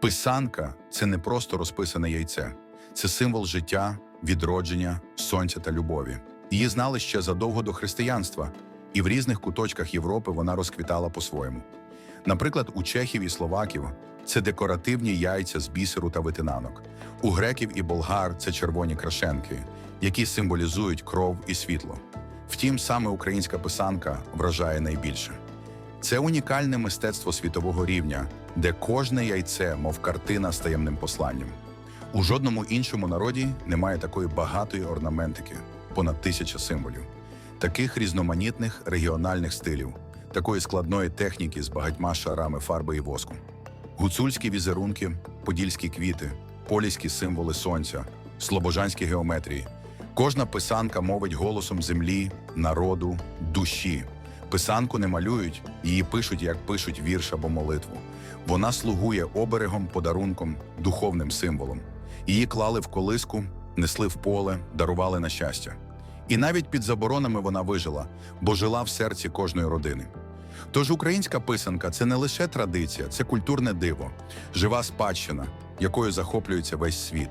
Писанка це не просто розписане яйце, це символ життя, відродження, сонця та любові. Її знали ще задовго до християнства, і в різних куточках Європи вона розквітала по-своєму. Наприклад, у чехів і словаків це декоративні яйця з бісеру та витинанок. У греків і болгар це червоні крашенки, які символізують кров і світло. Втім, саме українська писанка вражає найбільше. Це унікальне мистецтво світового рівня, де кожне яйце, мов картина з таємним посланням. У жодному іншому народі немає такої багатої орнаментики, понад тисяча символів, таких різноманітних регіональних стилів, такої складної техніки з багатьма шарами фарби і воску. Гуцульські візерунки, подільські квіти, поліські символи сонця, слобожанські геометрії. Кожна писанка мовить голосом землі, народу, душі. Писанку не малюють, її пишуть, як пишуть вірш або молитву. Вона слугує оберегом, подарунком, духовним символом. Її клали в колиску, несли в поле, дарували на щастя. І навіть під заборонами вона вижила, бо жила в серці кожної родини. Тож українська писанка це не лише традиція, це культурне диво, жива спадщина, якою захоплюється весь світ.